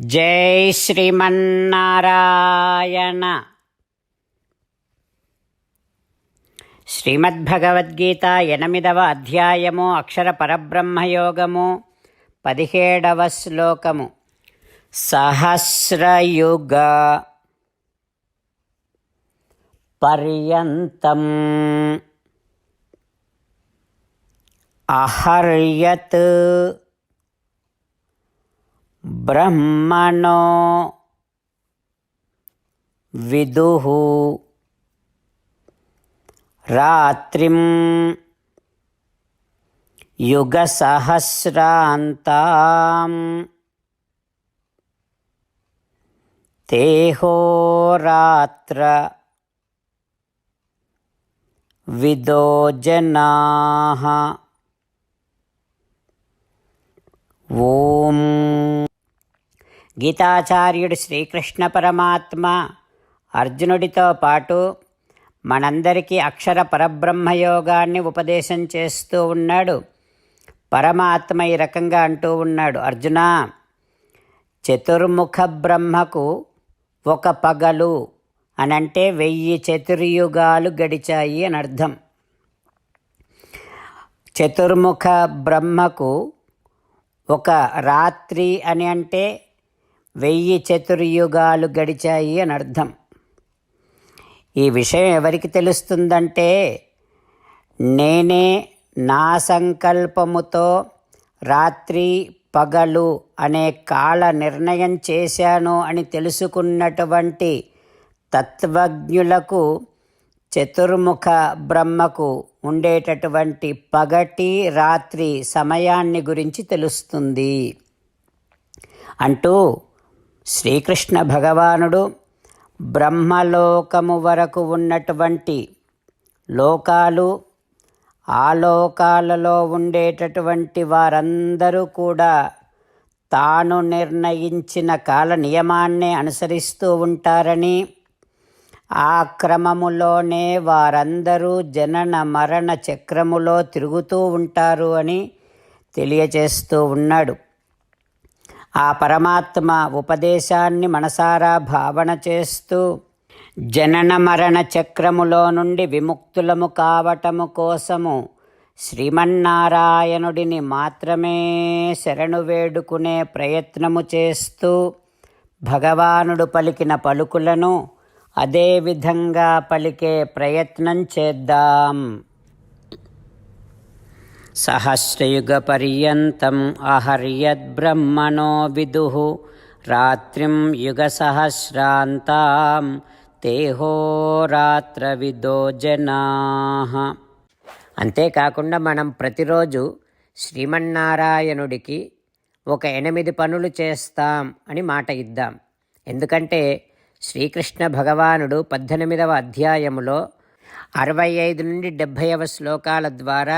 జై శ్రీమన్నారాయణ. శ్రీమద్భగవద్గీత ఎనిమిదవ అధ్యాయము అక్షర పరబ్రహ్మయోగము పదిహేడవ శ్లోకము. సహస్రయుగ పర్యంతం అహర్యత్ బ్రహ్మణో విదుః రాత్రిం యుగసహస్రాంతాం తేహోరాత్ర విదో జనాః ఓం గీతాచార్యుడు శ్రీకృష్ణ పరమాత్మ అర్జునుడితో పాటు మనందరికీ అక్షర పరబ్రహ్మయోగాన్ని ఉపదేశం చేస్తూ ఉన్నాడు. పరమాత్మ ఈ రకంగా అంటూ ఉన్నాడు అర్జున చతుర్ముఖ బ్రహ్మకు ఒక పగలు అనంటే వెయ్యి చతుర్యుగాలు గడిచాయి అని అర్థం. చతుర్ముఖ బ్రహ్మకు ఒక రాత్రి అని అంటే వెయ్యి చతుర్యుగాలు గడిచాయి అని అర్థం. ఈ విషయం ఎవరికి తెలుస్తుందంటే నేనే నా సంకల్పముతో రాత్రి పగలు అనే కాల నిర్ణయం చేశాను అని తెలుసుకున్నటువంటి తత్వజ్ఞులకు చతుర్ముఖ బ్రహ్మకు ఉండేటటువంటి పగటి రాత్రి సమయాన్ని గురించి తెలుస్తుంది. అంటూ శ్రీకృష్ణ భగవానుడు బ్రహ్మలోకము వరకు ఉన్నటువంటి లోకాలు ఆ లోకాలలో ఉండేటటువంటి వారందరూ కూడా తాను నిర్ణయించిన కాల నియమాన్నే అనుసరిస్తూ ఉంటారని ఆ క్రమములోనే వారందరూ జనన మరణ చక్రములో తిరుగుతూ ఉంటారు అని తెలియచేస్తూ ఉన్నాడు. ఆ పరమాత్మ ఉపదేశాన్ని మనసారా భావన చేస్తూ జనన మరణ చక్రములో నుండి విముక్తులము కావటము కోసము శ్రీమన్నారాయణుడిని మాత్రమే శరణు వేడుకునే ప్రయత్నము చేస్తూ భగవానుడు పలికిన పలుకులను అదే విధంగా పలికే ప్రయత్నం చేద్దాం. सहस्रयुगपर्यन्तम् अहर्यद्ब्रह्मणो विदुः रात्रिं युगसहस्रान्तां తేహోరాత్రవిదో జనాః అంతేకాకుండా మనం ప్రతిరోజు శ్రీమన్నారాయణుడికి ఒక ఎనిమిది పనులు చేస్తాం అని మాట ఇద్దాం ఎందుకంటే శ్రీకృష్ణ భగవానుడు పద్దెనిమిదవ అధ్యాయములో అరవై ఐదు నుండి డెబ్భైవ శ్లోకాల ద్వారా